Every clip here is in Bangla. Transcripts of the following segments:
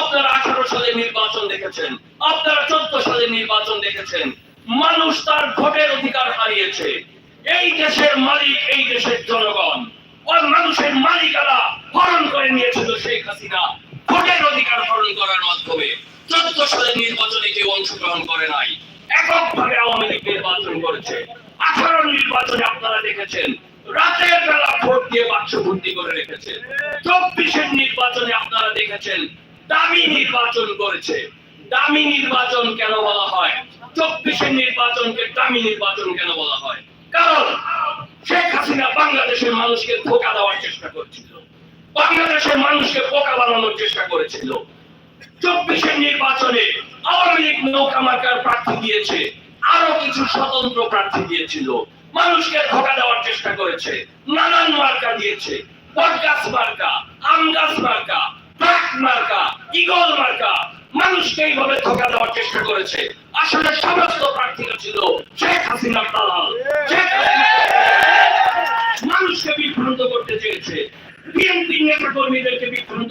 আপনারা আঠারো সালের নির্বাচন দেখেছেন, আপনারা চোদ্দ সালের নির্বাচন দেখেছেন। মানুষ তার ভোটের অধিকার হারিয়েছে। এই দেশের মালিক, এই দেশের জনগণ। ওই মানুষের মালিকারা হরণ করে নিয়েছিল শেখ হাসিনা। ভোটের অধিকার হরণ করার মাধ্যমে চোদ্দ সালের নির্বাচনে কেউ অংশগ্রহণ করে নাই। এককভাবে আওয়ামী লীগ নির্বাচন করেছে। আঠারো নির্বাচনে আপনারা দেখেছেন, রাতের বেলা ভোট দিয়ে বাক্স ভর্তি করে রেখেছে। চব্বিশের নির্বাচনে আপনারা দেখেছেন দামি নির্বাচন করেছে। দামি নির্বাচন কেন বলা হয়? চব্বিশের নির্বাচনকে দামি নির্বাচন কেন বলা হয়? কারণ শেখ হাসিনা বাংলাদেশের মানুষকে ধোকা দেওয়ার চেষ্টা করছিল। বাংলাদেশের মানুষকে বোকা বানানোর চেষ্টা করেছিল। চব্বিশের নির্বাচনে আওয়ামী লীগ নৌকা মার্কার প্রার্থী দিয়েছে। আরও কিছু স্বতন্ত্র প্রার্থী দিয়েছিল। মানুষকে ধোকা দেওয়ার চেষ্টা করেছে। নানান মার্কা দিয়েছে। বটগাছ মার্কা আম গাছ মার্কা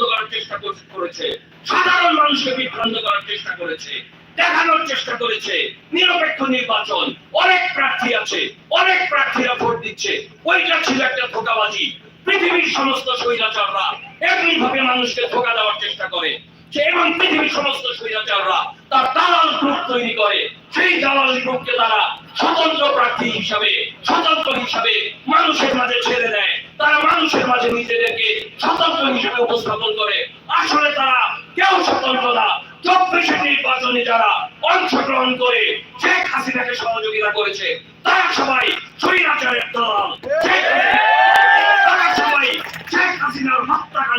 করার চেষ্টা করেছে। সাধারণ মানুষকে বিভ্রান্ত করার চেষ্টা করেছে। দেখানোর চেষ্টা করেছে। নিরপেক্ষ নির্বাচন। অনেক প্রার্থী আছে। অনেক প্রার্থীরা ভোট দিচ্ছে। ওইটা ছিল একটা ধোকাবাজি। পৃথিবীর সমস্ত স্বৈরাচাররা ভাবে মানুষকে ধোকা দেওয়ার চেষ্টা করে। এবং পৃথিবীর সমস্ত স্বৈরাচাররা তার দালাল গ্রুপ তৈরি করে। সেই দালাল গ্রুপকে তারা স্বতন্ত্র প্রার্থী হিসাবে, স্বতন্ত্র হিসাবে মানুষের মাঝে ছেড়ে দেয়। তারা মানুষের মাঝে নিজেদেরকে স্বতন্ত্র হিসেবে উপস্থাপন করে। আসলে তারা কেউ স্বতন্ত্র না। চব্বিশের নির্বাচনে যারা অংশগ্রহণ করে, শেখ হাসিনাকে সহযোগিতা করেছে, তারা সবাই স্বৈরাচারের দল শেখ হাসিনা- তারা সবাই শেখ হাসিনার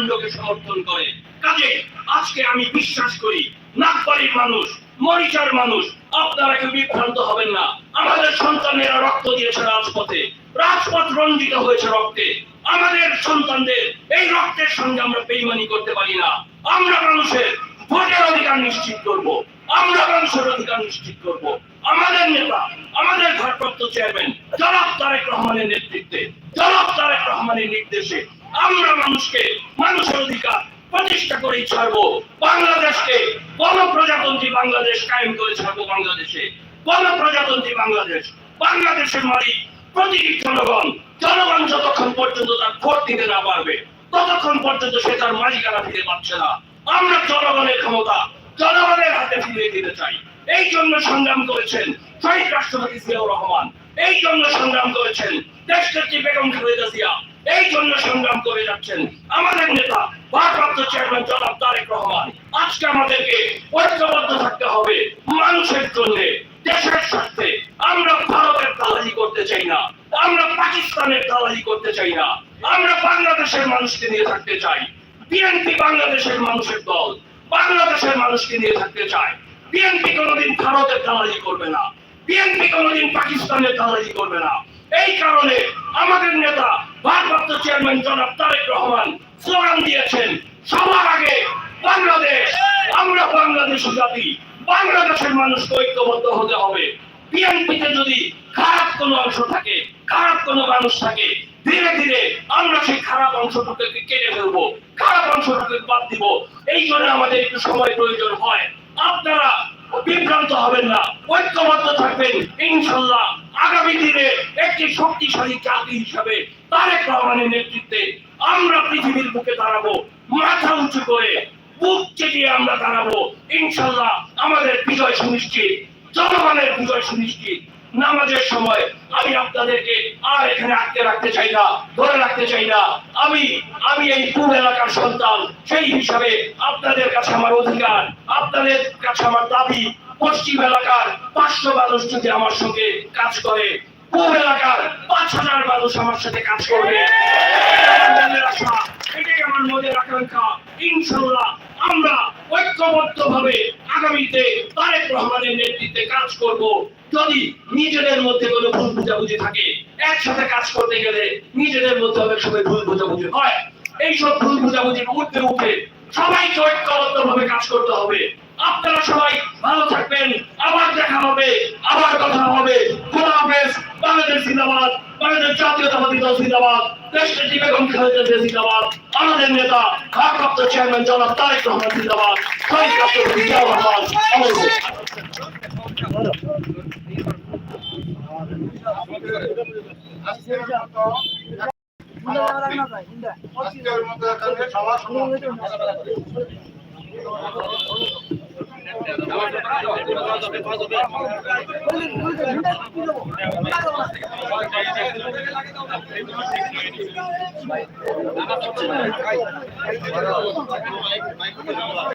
হত্যাকাণ্ডকে সমর্থন করে। কাজে আজকে আমি বিশ্বাস করি, নাগবাড়ির মানুষ, মরিচার মানুষ, আপনারা কেউ বিভ্রান্ত হবেন না। আমাদের সন্তানেরা রক্ত দিয়েছে রাজপথে। রাজপথ রঞ্জিত হয়েছে রক্তে। আমাদের সন্তানদের এই রক্তের সঙ্গে আমরা বেইমানি করতে পারি না। আমরা মানুষের ভোটের অধিকার নিশ্চিত করব। আমরা মানুষের অধিকার নিশ্চিত করব। আমাদের নেতা, আমাদের ভারপ্রাপ্ত চেয়ারম্যান, জনাব তারেক রহমানের নেতৃত্বে, জনাব তারেক রহমানের নির্দেশে আমরা মানুষকে মানুষের অধিকার প্রতিষ্ঠা করেই ছাড়বো। বাংলাদেশকে গণপ্রজাতন্ত্রী বাংলাদেশ কায়েম করে ছাড়বো বাংলাদেশে। গণপ্রজাতন্ত্রী বাংলাদেশ। বাংলাদেশের মালিক প্রতিটি জনগণ। জনগণ যতক্ষণ পর্যন্ত তার ভোট দিতে না পারবে, ততক্ষণ পর্যন্ত সে তার মালিকানা ফিরে পাচ্ছে না। আমরা জনগণের ক্ষমতা, জনগণের হাতে ফিরিয়ে দিতে চাই। এই জন্য সংগ্রাম করেছেন শহীদ রাষ্ট্রপতি জিয়াউর রহমান। এই জন্য সংগ্রাম করেছেন দেশনেত্রী বেগম খালেদা জিয়া। এই জন্য সংগ্রাম করে যাচ্ছেন আমাদের নেতা, ভারপ্রাপ্ত চেয়ারম্যান জনাব তারেক রহমান। আজকে আমাদেরকে ঐক্যবদ্ধ থাকতে হবে মানুষের জন্য, দেশের স্বার্থে। আমরা ভারতের দালালি করতে চাই না, আমরা পাকিস্তানের দালালি করতে চাই না। আমরা বাংলাদেশের মানুষকে নিয়ে থাকতে চাই। বিএনপি বাংলাদেশের মানুষের দল, বাংলাদেশের মানুষকে নিয়ে থাকতে চায়। বিএনপি কোনোদিন ভারতের দালালি করবে না। বিএনপি কোনোদিন পাকিস্তানের দালালি করবে না। এই কারণে আমাদের নেতা ভারপ্রাপ্ত চেয়ারম্যান জনাব তারেক রহমান স্লোগান দিয়েছেন, সবার আগে বাংলাদেশ, আমরা বাংলাদেশ জাতি, বাংলাদেশের মানুষকে ঐক্যবদ্ধ হতে হবে। বিএনপিতে যদি খারাপ কোনো অংশ থাকে, খারাপ কোনো মানুষ থাকে, ধীরে ধীরে আমরা সেই খারাপ অংশটুকে কেটে ফেলব, খারাপ অংশটুকে বাদ দিব। এই জন্য আমাদের একটু সময় প্রয়োজন হয়। আপনারা বিভ্রান্ত হবেন না, ঐক্যবদ্ধ থাকবেন, ইনশাল্লাহ। আগামী দিনে একটি শক্তিশালী জাতি হিসাবে তারেক রহমানের নেতৃত্বে আমরা পৃথিবীর বুকে দাঁড়াবো, মাথা উঁচু করে বুক চেটিয়ে আমরা দাঁড়াবো। ইনশাল্লাহ আমাদের বিজয় সুনিশ্চিত, জনগণের বিজয় সুনিশ্চিত। নামাজের সময় আমি আপনাদেরকে আর এখানে আটকে রাখতে চাই না, ধরে রাখতে চাই না। আমি আমি এই পূর্ব এলাকার সন্তান, সেই হিসাবে আপনাদের কাছে আমার অধিকার, আপনাদের কাছে আমার দাবি পশ্চিম এলাকার পাঁচশো মানুষ যদি আমার সঙ্গে কাজ করে, পূর্ব এলাকার পাঁচ হাজার মানুষ আমার সাথে কাজ করবে। এটাই আমার মনের আকাঙ্ক্ষা। ইনশাল্লাহ আমরা ঐক্যবদ্ধ ভাবে আগামীতে তারেক রহমানের নেতৃত্বে কাজ করব। যদি নিজেদের মধ্যে কোনো ভুল বুঝাবুঝি থাকে, একসাথে কাজ করতে গেলে নিজেদের মধ্যে অনেক সময় ভুল বুঝাবুঝি হয়। এইসব ভুল বুঝাবুঝির উঠতে উঠে সবাইকে ঐক্যবদ্ধ ভাবে কাজ করতে হবে। আপনারা সবাই ভালো থাকবেন। আবার দেখা হবে, আবার কথা হবে। খোলা হাফেজ, বাংলাদেশ জিন্দাবাদ, বাংলাদেশ জাতীয়তাবাদী দল জিন্দাবাদ দেশনেত্রী বেগম খালেদা জিয়া জিন্দাবাদ, আমাদের নেতা, ভারপ্রাপ্ত চেয়ারম্যান জনাব তারেক রহমান জিন্দাবাদ রাষ্ট্রপতি জিয়াউর রহমান। আজকের মতো এখানে সবার সমাপ্ত